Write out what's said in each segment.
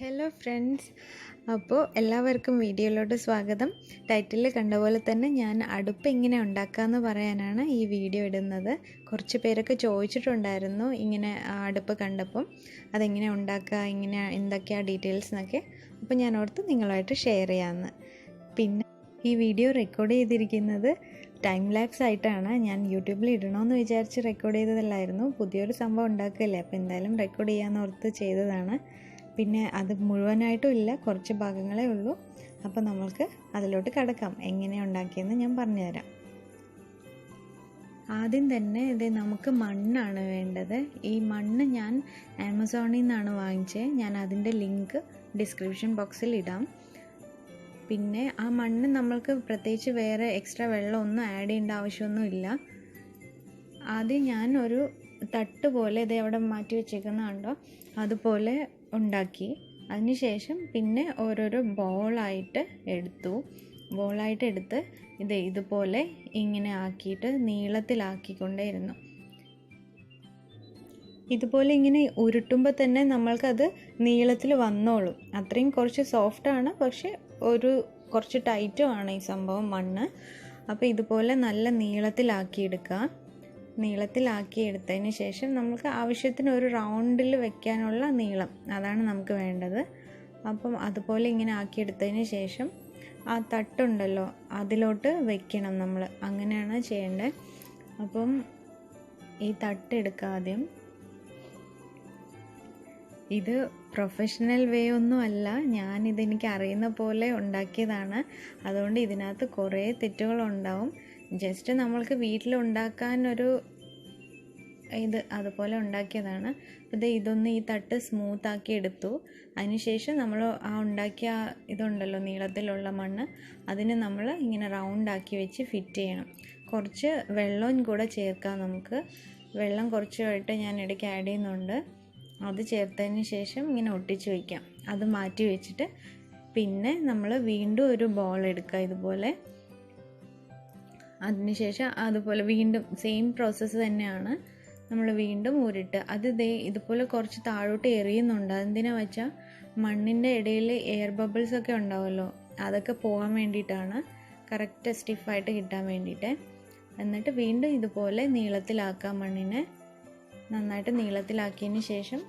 Hello friends അപ്പോൾ എല്ലാവർക്കും വീഡിയോയിലോട്ട് സ്വാഗതം. ടൈറ്റിൽ കണ്ട പോലെ തന്നെ ഞാൻ അടുപ്പ് എങ്ങനെ ഉണ്ടാക്കാമെന്ന് പറയാനാണ് ഈ വീഡിയോ ഇടുന്നത്. കുറച്ച് പേരൊക്കെ ചോദിച്ചിട്ടുണ്ടായിരുന്നു ഇങ്ങനെ അടുപ്പ് കണ്ടപ്പം അതെങ്ങനെ ഉണ്ടാക്കുക ഇങ്ങനെ എന്തൊക്കെയാണ് ഡീറ്റെയിൽസ് എന്നൊക്കെ. അപ്പോൾ ഞാൻ ഓർത്ത് നിങ്ങളുമായിട്ട് ഷെയർ ചെയ്യാമെന്ന് പിന്നെ ഈ വീഡിയോ റെക്കോർഡ് ചെയ്തിരിക്കുന്നത് ടൈം ലാപ്സ് ആയിട്ടാണ്. ഞാൻ യൂട്യൂബിൽ ഇടണമെന്ന് വിചാരിച്ച് റെക്കോർഡ് ചെയ്തതല്ലായിരുന്നു. പുതിയൊരു സംഭവം ഉണ്ടാക്കുകയല്ലേ? അപ്പോൾ എന്തായാലും റെക്കോർഡ് ചെയ്യാമെന്ന് ഓർത്ത് ചെയ്തതാണ്. പിന്നെ അത് മുഴുവനായിട്ടും ഇല്ല കുറച്ച് ഭാഗങ്ങളേ ഉള്ളൂ. അപ്പോൾ നമ്മൾക്ക് അതിലോട്ട് കിടക്കാം. എങ്ങനെ ഉണ്ടാക്കിയെന്ന് ഞാൻ പറഞ്ഞുതരാം. ആദ്യം തന്നെ ഇത് നമുക്ക് മണ്ണാണ് വേണ്ടത്. ഈ മണ്ണ് ഞാൻ ആമസോണിൽ നിന്നാണ് വാങ്ങിച്ചത് ഞാൻ അതിന്റെ ലിങ്ക് ഡിസ്ക്രിപ്ഷൻ ബോക്സിൽ ഇടാം. പിന്നെ ആ മണ്ണ് നമ്മൾക്ക് പ്രത്യേകിച്ച് വേറെ എക്സ്ട്രാ വെള്ളമൊന്നും ആഡ് ചെയ്യേണ്ട ആവശ്യമൊന്നുമില്ല ആദ്യം ഞാൻ ഒരു തട്ട് പോലെ ഇത് അവിടെ മാറ്റി വെച്ചേക്കുന്ന കണ്ടോ അതുപോലെ ഉണ്ടാക്കി. അതിനുശേഷം പിന്നെ ഓരോരോ ബോളായിട്ട് എടുത്തു. ബോളായിട്ട് എടുത്ത് ഇത് ഇതുപോലെ ഇങ്ങനെ ആക്കിയിട്ട് നീളത്തിലാക്കിക്കൊണ്ടേയിരുന്നു. ഇതുപോലെ ഇങ്ങനെ ഉരുട്ടുമ്പോൾ തന്നെ നമ്മൾക്കത് നീളത്തിൽ വന്നോളും. അത്രയും കുറച്ച് സോഫ്റ്റാണ് പക്ഷെ ഒരു കുറച്ച് ടൈറ്റുമാണ് ഈ സംഭവം മണ്ണ്. അപ്പോൾ ഇതുപോലെ നല്ല നീളത്തിലാക്കിയെടുക്കുക നീളത്തിലാക്കി എടുത്തതിന് ശേഷം നമുക്ക് ആവശ്യത്തിന് ഒരു റൗണ്ടിൽ വെക്കാനുള്ള നീളം അതാണ് നമുക്ക് വേണ്ടത്. അപ്പം അതുപോലെ ഇങ്ങനെ ആക്കിയെടുത്തതിന് ശേഷം ആ തട്ടുണ്ടല്ലോ അതിലോട്ട് വെക്കണം നമ്മൾ. അങ്ങനെയാണ് ചെയ്യേണ്ടത് അപ്പം ഈ തട്ടെടുക്കുക ആദ്യം. ഇത് പ്രൊഫഷണൽ വേ ഒന്നും അല്ല. ഞാനിതെനിക്ക് അറിയുന്ന പോലെ ഉണ്ടാക്കിയതാണ്. അതുകൊണ്ട് ഇതിനകത്ത് കുറേ തെറ്റുകളുണ്ടാവും. ജസ്റ്റ് നമ്മൾക്ക് വീട്ടിലുണ്ടാക്കാൻ ഒരു ഇത് അതുപോലെ ഉണ്ടാക്കിയതാണ്. ഇത് ഇതൊന്ന് ഈ തട്ട് സ്മൂത്ത് ആക്കി എടുത്തു. അതിനുശേഷം നമ്മൾ ആ ഉണ്ടാക്കിയ ഇതുണ്ടല്ലോ നീളത്തിലുള്ള മണ്ണ് അതിന് നമ്മൾ ഇങ്ങനെ റൗണ്ട് ആക്കി വെച്ച് ഫിറ്റ് ചെയ്യണം. കുറച്ച് വെള്ളവും കൂടെ ചേർക്കാം നമുക്ക്. വെള്ളം കുറച്ചായിട്ട് ഞാൻ ഇടയ്ക്ക് ആഡ് ചെയ്യുന്നുണ്ട്. അത് ചേർത്തതിന് ശേഷം ഇങ്ങനെ ഒട്ടിച്ച് വയ്ക്കാം അത് മാറ്റി വെച്ചിട്ട് പിന്നെ നമ്മൾ വീണ്ടും ഒരു ബോൾ എടുക്കുക ഇതുപോലെ. അതിനുശേഷം അതുപോലെ വീണ്ടും സെയിം പ്രോസസ്സ് തന്നെയാണ് നമ്മൾ വീണ്ടും ഊരിട്ട്. അത് ദേ ഇതുപോലെ കുറച്ച് താഴോട്ട് എറിയുന്നുണ്ട്. അതെന്തിനാ വെച്ചാൽ മണ്ണിന്റെ ഇടയിൽ എയർ ബബിൾസ് ഒക്കെ ഉണ്ടാവുമല്ലോ അതൊക്കെ പോകാൻ വേണ്ടിയിട്ടാണ് കറക്റ്റ് സ്റ്റിഫായിട്ട് കിട്ടാൻ വേണ്ടിയിട്ട്. എന്നിട്ട് വീണ്ടും ഇതുപോലെ നീളത്തിലാക്കാം മണ്ണിനെ. നന്നായിട്ട് നീളത്തിലാക്കിയതിന് ശേഷം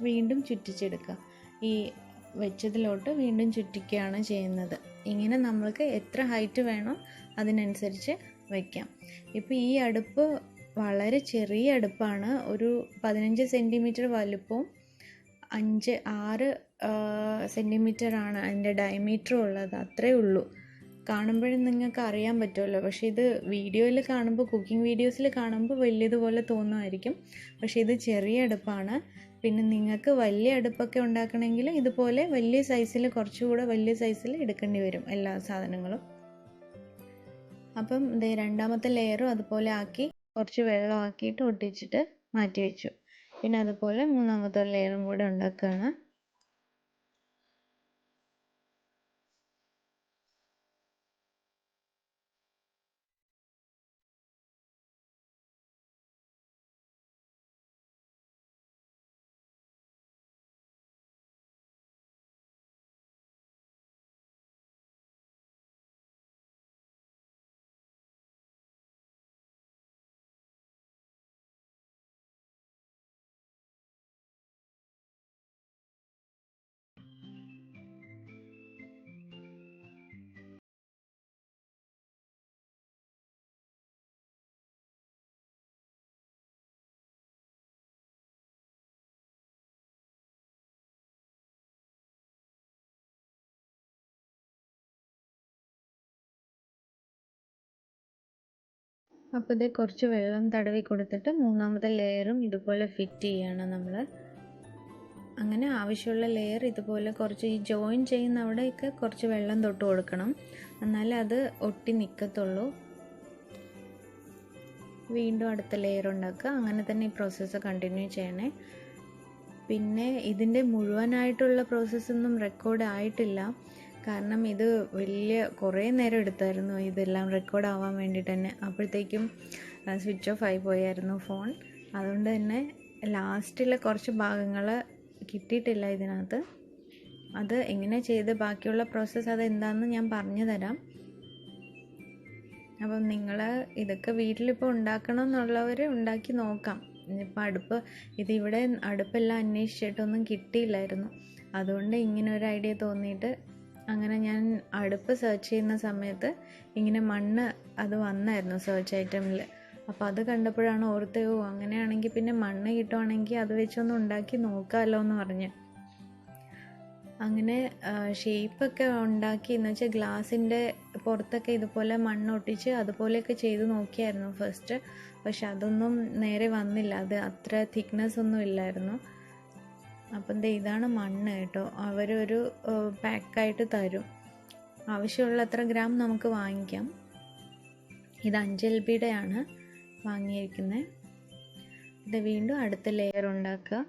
വീണ്ടും ചുറ്റിച്ചെടുക്കുക. ഈ വെച്ചതിലോട്ട് വീണ്ടും ചുറ്റിക്കുകയാണ് ചെയ്യുന്നത്. ഇങ്ങനെ നമ്മൾക്ക് എത്ര ഹൈറ്റ് വേണോ അതിനനുസരിച്ച് വയ്ക്കാം. ഇപ്പോൾ ഈ അടുപ്പ് വളരെ ചെറിയ അടുപ്പാണ്. ഒരു പതിനഞ്ച് സെന്റിമീറ്റർ വലുപ്പവും അഞ്ച് ആറ് സെന്റിമീറ്ററാണ് അതിന്റെ ഡയമീറ്റർ ഉള്ളത്. അത്രേ ഉള്ളൂ. കാണുമ്പോഴും നിങ്ങൾക്ക് അറിയാൻ പറ്റുമല്ലോ. പക്ഷേ ഇത് വീഡിയോയിൽ കാണുമ്പോൾ കുക്കിംഗ് വീഡിയോസിൽ കാണുമ്പോൾ വലിയതുപോലെ തോന്നുമായിരിക്കും. പക്ഷേ ഇത് ചെറിയ അടുപ്പാണ്. പിന്നെ നിങ്ങൾക്ക് വലിയ അടുപ്പൊക്കെ ഉണ്ടാക്കണമെങ്കിൽ ഇതുപോലെ വലിയ സൈസിൽ കുറച്ചുകൂടെ വലിയ സൈസിൽ എടുക്കേണ്ടി വരും എല്ലാ സാധനങ്ങളും. അപ്പം ഇത് രണ്ടാമത്തെ ലെയറും അതുപോലെ ആക്കി കുറച്ച് വെള്ളം ആക്കിയിട്ട് ഒട്ടിച്ചിട്ട് മാറ്റി വെച്ചു. പിന്നെ അതുപോലെ മൂന്നാമത്തെ ലെയറും കൂടെ ഉണ്ടാക്കുകയാണ്. അപ്പോൾ ഇത് കുറച്ച് വെള്ളം തടവി കൊടുത്തിട്ട് മൂന്നാമത്തെ ലെയറും ഇതുപോലെ ഫിറ്റ് ചെയ്യണം നമ്മൾ അങ്ങനെ ആവശ്യമുള്ള ലെയർ ഇതുപോലെ കുറച്ച് ഈ ജോയിൻ ചെയ്യുന്ന അവിടെയൊക്കെ കുറച്ച് വെള്ളം തൊട്ട് കൊടുക്കണം. എന്നാലേ അത് ഒട്ടി നിൽക്കത്തുള്ളൂ വീണ്ടും അടുത്ത ലെയർ ഉണ്ടാക്കുക. അങ്ങനെ തന്നെ ഈ പ്രോസസ്സ് കണ്ടിന്യൂ ചെയ്യണേ. പിന്നെ ഇതിന്റെ മുഴുവനായിട്ടുള്ള പ്രോസസ്സൊന്നും റെക്കോർഡ് ആയിട്ടില്ല. കാരണം ഇത് വലിയ കുറേ നേരം എടുത്തായിരുന്നു ഇതെല്ലാം റെക്കോർഡ് ആവാൻ വേണ്ടിയിട്ട് തന്നെ. അപ്പോഴത്തേക്കും സ്വിച്ച് ഓഫ് ആയി പോയായിരുന്നു ഫോൺ അതുകൊണ്ട് തന്നെ ലാസ്റ്റിലെ കുറച്ച് ഭാഗങ്ങൾ കിട്ടിയിട്ടില്ല ഇതിനകത്ത്. അത് എങ്ങനെ ചെയ്ത് ബാക്കിയുള്ള പ്രോസസ്സ് അത് എന്താണെന്ന് ഞാൻ പറഞ്ഞു തരാം. അപ്പം നിങ്ങൾ ഇതൊക്കെ വീട്ടിലിപ്പോൾ ഉണ്ടാക്കണം എന്നുള്ളവർ ഉണ്ടാക്കി നോക്കാം. ഇപ്പം അടുപ്പ് ഇതിവിടെ അടുപ്പെല്ലാം അന്വേഷിച്ചിട്ടൊന്നും കിട്ടിയില്ലായിരുന്നു. അതുകൊണ്ട് ഇങ്ങനെ ഒരു ഐഡിയ തോന്നിയിട്ട് അങ്ങനെ ഞാൻ അടുപ്പ് സെർച്ച് ചെയ്യുന്ന സമയത്ത് ഇങ്ങനെ മണ്ണ് അത് വന്നായിരുന്നു സെർച്ച് ഐറ്റമിൽ അപ്പോൾ അത് കണ്ടപ്പോഴാണ് ഓർത്ത് ഓ അങ്ങനെയാണെങ്കിൽ പിന്നെ മണ്ണ് കിട്ടുവാണെങ്കിൽ അത് വെച്ചൊന്ന് ഉണ്ടാക്കി നോക്കാമല്ലോ എന്ന് പറഞ്ഞ്. അങ്ങനെ ഷേപ്പൊക്കെ ഉണ്ടാക്കി. എന്ന് വെച്ചാൽ ഗ്ലാസിന്റെ പുറത്തൊക്കെ ഇതുപോലെ മണ്ണ് ഒട്ടിച്ച് അതുപോലെയൊക്കെ ചെയ്ത് നോക്കിയായിരുന്നു ഫസ്റ്റ് പക്ഷെ അതൊന്നും നേരെ വന്നില്ല. അത് അത്ര തിക്നെസ് ഒന്നും ഇല്ലായിരുന്നു. അപ്പം ദേ ഇതാണ് മണ്ണ് കേട്ടോ. അവരൊരു പാക്കായിട്ട് തരും. ആവശ്യമുള്ള അത്ര ഗ്രാം നമുക്ക് വാങ്ങിക്കാം. ഇത് അഞ്ച് എൽ ബിയുടെയാണ് വാങ്ങിയിരിക്കുന്നത് ഇത് വീണ്ടും അടുത്ത ലെയർ ഉണ്ടാക്കുക.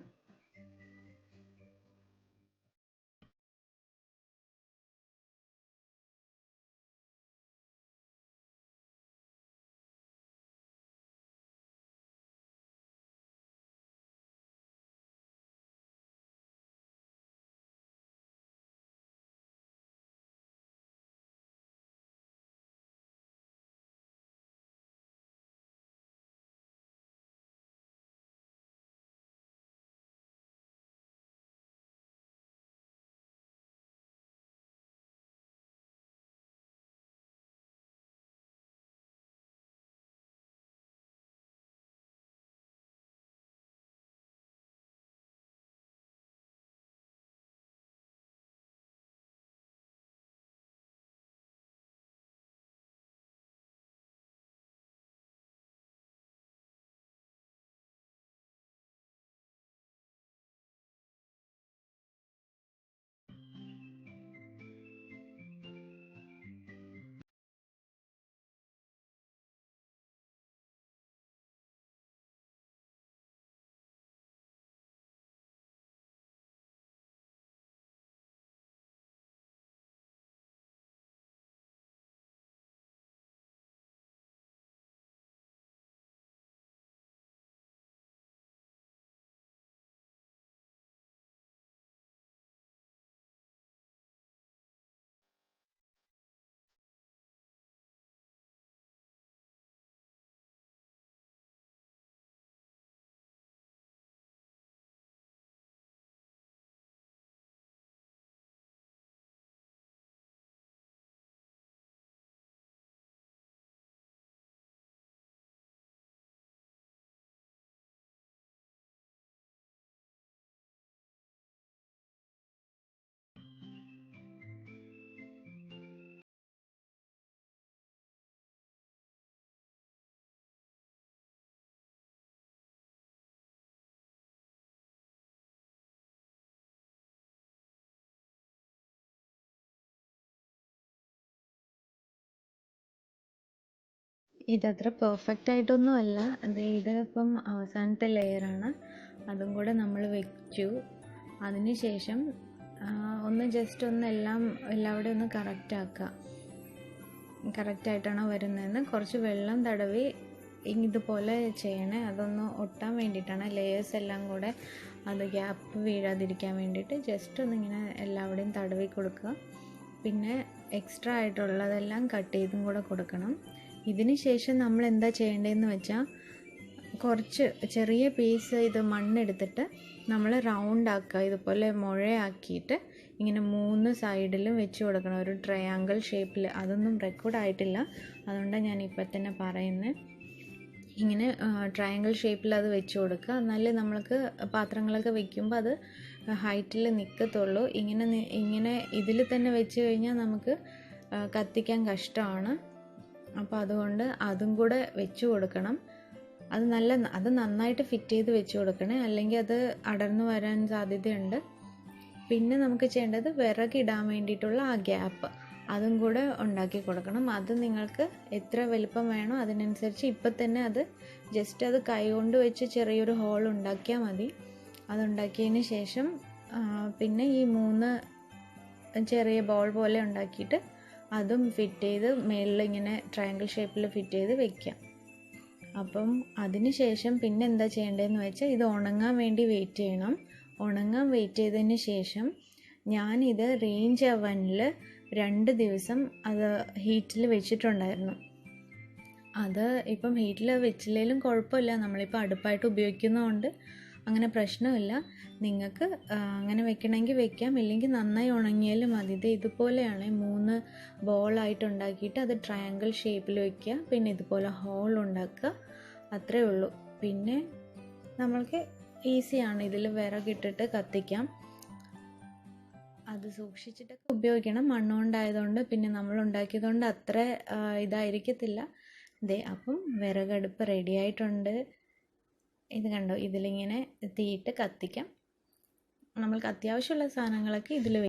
ഇതത്ര പെർഫെക്റ്റ് ആയിട്ടൊന്നും അല്ല അത് ഇത് ഇപ്പം അവസാനത്തെ ലെയറാണ് അതും കൂടെ നമ്മൾ വെച്ചു. അതിന് ശേഷം ഒന്ന് ജസ്റ്റ് ഒന്ന് എല്ലാം എല്ലാവിടെയും ഒന്ന് കറക്റ്റ് ആക്കുക കറക്റ്റായിട്ടാണോ വരുന്നതെന്ന്. കുറച്ച് വെള്ളം തടവി ഇതുപോലെ ചെയ്യണേ. അതൊന്ന് ഒട്ടാൻ വേണ്ടിയിട്ടാണ് ലെയേഴ്സ് എല്ലാം കൂടെ അത് ഗ്യാപ്പ് വീഴാതിരിക്കാൻ വേണ്ടിയിട്ട് ജസ്റ്റ് ഒന്നിങ്ങനെ എല്ലാവിടെയും തടവി കൊടുക്കുക. പിന്നെ എക്സ്ട്രാ ആയിട്ടുള്ളതെല്ലാം കട്ട് ചെയ്തും കൂടെ കൊടുക്കണം. ഇതിന് ശേഷം നമ്മൾ എന്താ ചെയ്യേണ്ടതെന്ന് വെച്ചാൽ കുറച്ച് ചെറിയ പീസ് ഇത് മണ്ണെടുത്തിട്ട് നമ്മൾ റൗണ്ട് ആക്കുക. ഇതുപോലെ മുഴയാക്കിയിട്ട് ഇങ്ങനെ മൂന്ന് സൈഡിലും വെച്ച് കൊടുക്കണം. ഒരു ട്രയാങ്കിൾ ഷേപ്പിൽ അതൊന്നും റെക്കോർഡ് ആയിട്ടില്ല. അതുകൊണ്ടാണ് ഞാൻ ഇപ്പം തന്നെ പറയുന്നത് ഇങ്ങനെ ട്രയാങ്കിൾ ഷേപ്പിൽ അത് വെച്ച് കൊടുക്കുക. എന്നാലേ നമ്മൾക്ക് പാത്രങ്ങളൊക്കെ വെക്കുമ്പോൾ അത് ഹൈറ്റിൽ നിൽക്കത്തുള്ളൂ ഇങ്ങനെ ഇങ്ങനെ ഇതിൽ തന്നെ വെച്ച് കഴിഞ്ഞാൽ നമുക്ക് കത്തിക്കാൻ കഷ്ടമാണ്. അപ്പോൾ അതുകൊണ്ട് അതും കൂടെ വെച്ച് കൊടുക്കണം. അത് നല്ല അത് നന്നായിട്ട് ഫിറ്റ് ചെയ്ത് വെച്ച് കൊടുക്കണേ. അല്ലെങ്കിൽ അത് അടർന്നു വരാൻ സാധ്യതയുണ്ട്. പിന്നെ നമുക്ക് ചെയ്യേണ്ടത് വിറകിടാൻ വേണ്ടിയിട്ടുള്ള ആ ഗ്യാപ്പ് അതും കൂടെ ഉണ്ടാക്കി കൊടുക്കണം. അത് നിങ്ങൾക്ക് എത്ര വലിപ്പം വേണോ അതിനനുസരിച്ച് ഇപ്പം തന്നെ അത് ജസ്റ്റ് അത് കൈ കൊണ്ട് വെച്ച് ചെറിയൊരു ഹോൾ ഉണ്ടാക്കിയാൽ മതി. അതുണ്ടാക്കിയതിന് ശേഷം പിന്നെ ഈ മൂന്ന് ചെറിയ ബോൾ പോലെ ഉണ്ടാക്കിയിട്ട് അതും ഫിറ്റ് ചെയ്ത് മേളിൽ ഇങ്ങനെ ട്രയാങ്കിൾ ഷേപ്പിൽ ഫിറ്റ് ചെയ്ത് വെക്കാം. അപ്പം അതിന് ശേഷം പിന്നെ എന്താ ചെയ്യേണ്ടതെന്ന് വെച്ചാൽ ഇത് ഉണങ്ങാൻ വേണ്ടി വെയിറ്റ് ചെയ്യണം. ഉണങ്ങാൻ വെയിറ്റ് ചെയ്തതിന് ശേഷം ഞാനിത് റേഞ്ച് അവനിൽ രണ്ട് ദിവസം അത് ഹീറ്റിൽ വെച്ചിട്ടുണ്ടായിരുന്നു. അത് ഇപ്പം ഹീറ്റിൽ വെച്ചില്ലെങ്കിലും കുഴപ്പമില്ല. നമ്മളിപ്പോൾ അടുപ്പായിട്ട് ഉപയോഗിക്കുന്നതുകൊണ്ട് അങ്ങനെ പ്രശ്നമില്ല. നിങ്ങൾക്ക് അങ്ങനെ വെക്കണമെങ്കിൽ വെക്കാം. ഇല്ലെങ്കിൽ നന്നായി ഉണങ്ങിയാലും മതി. ഇത് ഇതുപോലെയാണ്. മൂന്ന് ബോളായിട്ട് ഉണ്ടാക്കിയിട്ട് അത് ട്രയാങ്കിൾ ഷേപ്പിൽ വയ്ക്കുക പിന്നെ ഇതുപോലെ ഹോൾ ഉണ്ടാക്കുക. അത്രേ ഉള്ളൂ. പിന്നെ നമ്മൾക്ക് ഈസിയാണ് ഇതിൽ വിറകിട്ടിട്ട് കത്തിക്കാം. അത് സൂക്ഷിച്ചിട്ടൊക്കെ ഉപയോഗിക്കണം. മണ്ണുകൊണ്ടായതുകൊണ്ട് പിന്നെ നമ്മൾ ഉണ്ടാക്കിയതുകൊണ്ട് അത്ര ഇതായിരിക്കത്തില്ല. ദേ അപ്പം വിറകടുപ്പ് റെഡി ആയിട്ടുണ്ട്. ഇത് കണ്ടോ? ഇതിലിങ്ങനെ തീയിട്ട് കത്തിക്കാം. നമ്മൾക്ക് അത്യാവശ്യമുള്ള സാധനങ്ങളൊക്കെ ഇതിൽ